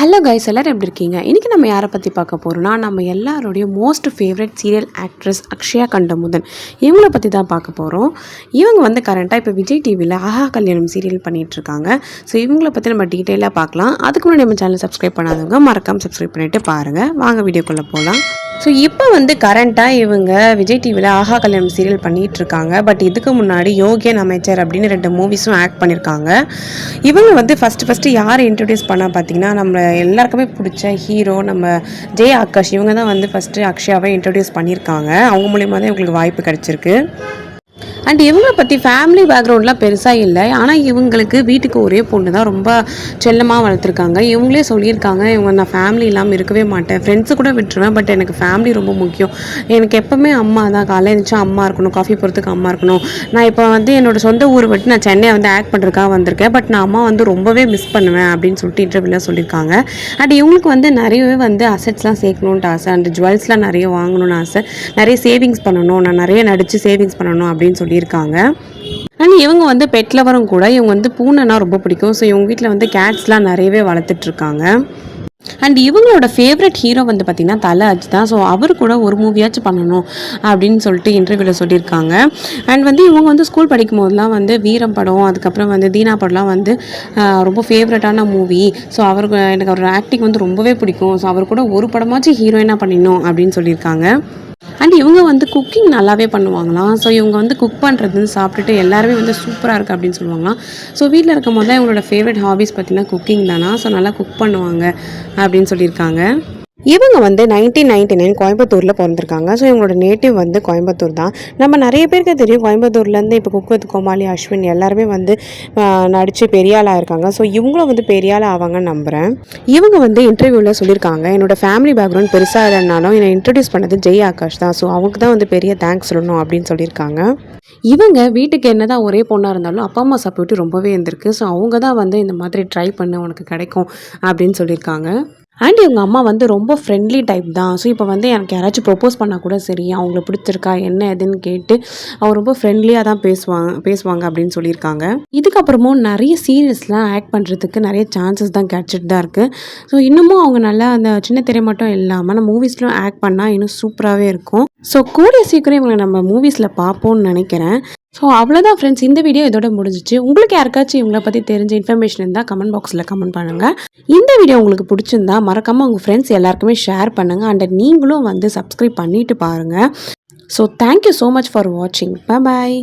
Hello guys எல்லோரும் எப்படி இருக்கீங்க? இன்றைக்கி நம்ம யாரை பற்றி பார்க்க போகிறோம்னா நம்ம எல்லாருடைய most favourite serial actress Akshaya கண்டமுதன். இவங்கள பற்றி தான் பார்க்க போகிறோம் இவங்க வந்து கரண்ட்டாக இப்போ விஜய் டிவியில் ஆஹா கல்யாணம் சீரியல் பண்ணிகிட்ருக்காங்க ஸோ இவங்கள பற்றி நம்ம டீட்டெயிலாக பார்க்கலாம். அதுக்கு முன்னாடி நம்ம சேனல் சப்ஸ்கிரைப் பண்ணாதவங்க மறக்காமல் சப்ஸ்கிரைப் பண்ணிவிட்டு பாருங்கள் வாங்க வீடியோக்குள்ளே போகலாம் ஸோ இப்போ வந்து கரண்ட்டாக இவங்க விஜய் டிவியில் ஆஹா கல்யாணம் சீரியல் பண்ணிகிட்டு இருக்காங்க பட் இதுக்கு முன்னாடி யோகியன் அமைச்சர் அப்படின்னு ரெண்டு மூவிஸும் ஆக்ட் பண்ணியிருக்காங்க இவங்க வந்து ஃபஸ்ட்டு ஃபஸ்ட்டு யாரை இன்ட்ரடியூஸ் பண்ணால் பார்த்தீங்கன்னா நம்ம எல்லாருக்குமே பிடிச்ச ஹீரோ நம்ம ஜெய் ஆகாஷ் இவங்க தான் வந்து ஃபஸ்ட்டு அக்ஷயாவை இன்ட்ரடியூஸ் பண்ணியிருக்காங்க அவங்க மூலியமாக தான் இவங்களுக்கு வாய்ப்பு கிடச்சிருக்கு. அண்ட் இவங்களை பற்றி ஃபேமிலி பேக்ரவுண்ட்லாம் பெருசாக இல்லை. ஆனால் இவங்களுக்கு வீட்டுக்கு ஒரே பொண்ணு தான் ரொம்ப செல்லமாக வளர்த்துருக்காங்க. இவங்களே சொல்லியிருக்காங்க இவங்க நான் ஃபேமிலி இல்லாமல் இருக்கவே மாட்டேன். ஃப்ரெண்ட்ஸு கூட விட்டுருவேன் பட் எனக்கு ஃபேமிலி ரொம்ப முக்கியம். எனக்கு எப்போவுமே அம்மா தான். காலையில் இருந்துச்சு அம்மா இருக்கணும் காஃபி போகிறதுக்கு அம்மா இருக்கணும். நான் இப்போ வந்து என்னோடய சொந்த ஊர் விட்டு நான் சென்னை வந்து ஆக்ட் பண்ணுறதுக்காக வந்திருக்கேன். பட் நான் அம்மா வந்து ரொம்பவே மிஸ் பண்ணுவேன் அப்படின்னு சொல்லிட்டு இன்டர்வியூலாம் சொல்லியிருக்காங்க. அண்ட் இவங்களுக்கு வந்து நிறையவே வந்து அசட்ஸ்லாம் சேர்க்கணுன்ட்டு ஆசை. அண்ட் ஜுவல்ஸ்லாம் நிறைய வாங்கணும்னு ஆசை. நிறைய சேவிங்ஸ் பண்ணணும். நான் நிறைய நடித்து சேவிங்ஸ் பண்ணணும் அப்படின்னு சொல்லி சொல்லியிருக்காங்க. அண்ட் இவங்க வந்து பெட் லவரும் கூட இவங்க வந்து பூனைனா ரொம்ப பிடிக்கும். ஸோ இவங்க வீட்டில் வந்து கேட்ஸ்லாம் நிறையவே வளர்த்துட்ருக்காங்க அண்ட் இவங்களோட ஃபேவரட் ஹீரோ வந்து பார்த்திங்கன்னா தலை அஜ் தான். ஸோ அவர் கூட ஒரு மூவியாச்சும் பண்ணணும் அப்படின்னு சொல்லிட்டு இன்டர்வியூவில் சொல்லியிருக்காங்க. அண்ட் வந்து இவங்க வந்து ஸ்கூல் படிக்கும் போதெல்லாம் வந்து வீரம் படம் அதுக்கப்புறம் வந்து தீனா படம்லாம் வந்து ரொம்ப ஃபேவரட்டான மூவி ஸோ அவருக்கு எனக்கு அவரோட ஆக்டிங் வந்து ரொம்பவே பிடிக்கும். ஸோ அவர் கூட ஒரு படமாச்சும் ஹீரோயினாக பண்ணிடணும் அப்படின்னு சொல்லியிருக்காங்க. அண்ட் இவங்க வந்து குக்கிங் நல்லாவே பண்ணுவாங்களாம் ஸோ இவங்க வந்து குக் பண்ணுறது சாப்பிட்டுட்டு எல்லாருமே வந்து சூப்பராக இருக்குது அப்படின்னு சொல்லுவாங்களாம் ஸோ வீட்டில் இருக்கும் போது தான் இவங்களோட ஃபேவரட் ஹாபிஸ் பார்த்தீங்கன்னா குக்கிங் தானா? ஸோ நல்லா குக் பண்ணுவாங்க அப்படின்னு சொல்லியிருக்காங்க. இவங்க வந்து நைன்டீன் நைன்டி நைன் கோயம்புத்தூரில் பிறந்திருக்காங்க. ஸோ இவங்களோட நேட்டிவ் வந்து கோயம்புத்தூர் தான். நம்ம நிறைய பேருக்கு தெரியும் கோயம்புத்தூர்லேருந்து இப்போ குக் வித் கோமாளி அஸ்வின் எல்லாருமே வந்து நடித்து பெரியாளாக இருக்காங்க. ஸோ இவங்களும் வந்து பெரிய ஆவாங்கன்னு நம்புகிறேன் இவங்க வந்து இன்டர்வியூவில் சொல்லியிருக்காங்க. என்னோட ஃபேமிலி பேக்ரவுண்ட் பெருசாக இல்லைனாலும் என்னை இன்ட்ரடியூஸ் பண்ணது ஜெய் ஆகாஷ் தான். ஸோ அவங்க தான் வந்து பெரிய தேங்க்ஸ் சொல்லணும் அப்படின்னு சொல்லியிருக்காங்க. இவங்க வீட்டுக்கு என்னதான் ஒரே பொண்ணாக இருந்தாலும் அப்பா அம்மா சப்போர்ட்டு ரொம்பவே இருந்திருக்கு. ஸோ அவங்க தான் வந்து இந்த மாதிரி ட்ரை பண்ண உனக்கு கிடைக்கும் அப்படின்னு சொல்லியிருக்காங்க. அண்ட் இவங்க அம்மா வந்து ரொம்ப ஃப்ரெண்ட்லி டைப் தான். ஸோ இப்போ வந்து எனக்கு யாராச்சும் ப்ரொப்போஸ் பண்ணால் கூட சரி அவங்கள பிடிச்சிருக்கா என்ன ஏதுன்னு கேட்டு அவங்க ரொம்ப ஃப்ரெண்ட்லியாக தான் பேசுவாங்க பேசுவாங்க அப்படின்னு சொல்லியிருக்காங்க. இதுக்கப்புறமும் நிறைய சீரியஸ்லாம் ஆக்ட் பண்ணுறதுக்கு நிறைய சான்சஸ் தான் கிடச்சிட்டு தான் இருக்குது ஸோ இன்னமும் அவங்க நல்லா அந்த சின்ன திரை மட்டும் இல்லாமல் நம்ம மூவிஸ்லாம் ஆக்ட் பண்ணால் இன்னும் சூப்பராகவே இருக்கும். ஸோ கூடிய சீக்கிரம் இவங்களை நம்ம மூவிஸில் பார்ப்போம்னு நினைக்கிறேன். ஸோ அவ்வளோதான் ஃப்ரெண்ட்ஸ் இந்த வீடியோ இதோட முடிஞ்சிச்சு. உங்களுக்கு யாருக்காச்சும் இவங்களை பற்றி தெரிஞ்ச இன்ஃபர்மேஷன் இருந்தால் கமெண்ட் பாக்ஸில் கமெண்ட் பண்ணுங்கள் இந்த வீடியோ உங்களுக்கு பிடிச்சிருந்தா மறக்காமல் உங்கள் ஃப்ரெண்ட்ஸ் எல்லாருக்குமே ஷேர் பண்ணுங்கள் அண்ட் நீங்களும் வந்து சப்ஸ்கிரைப் பண்ணிட்டு பாருங்கள் so thank you so much for வாட்சிங் பாய்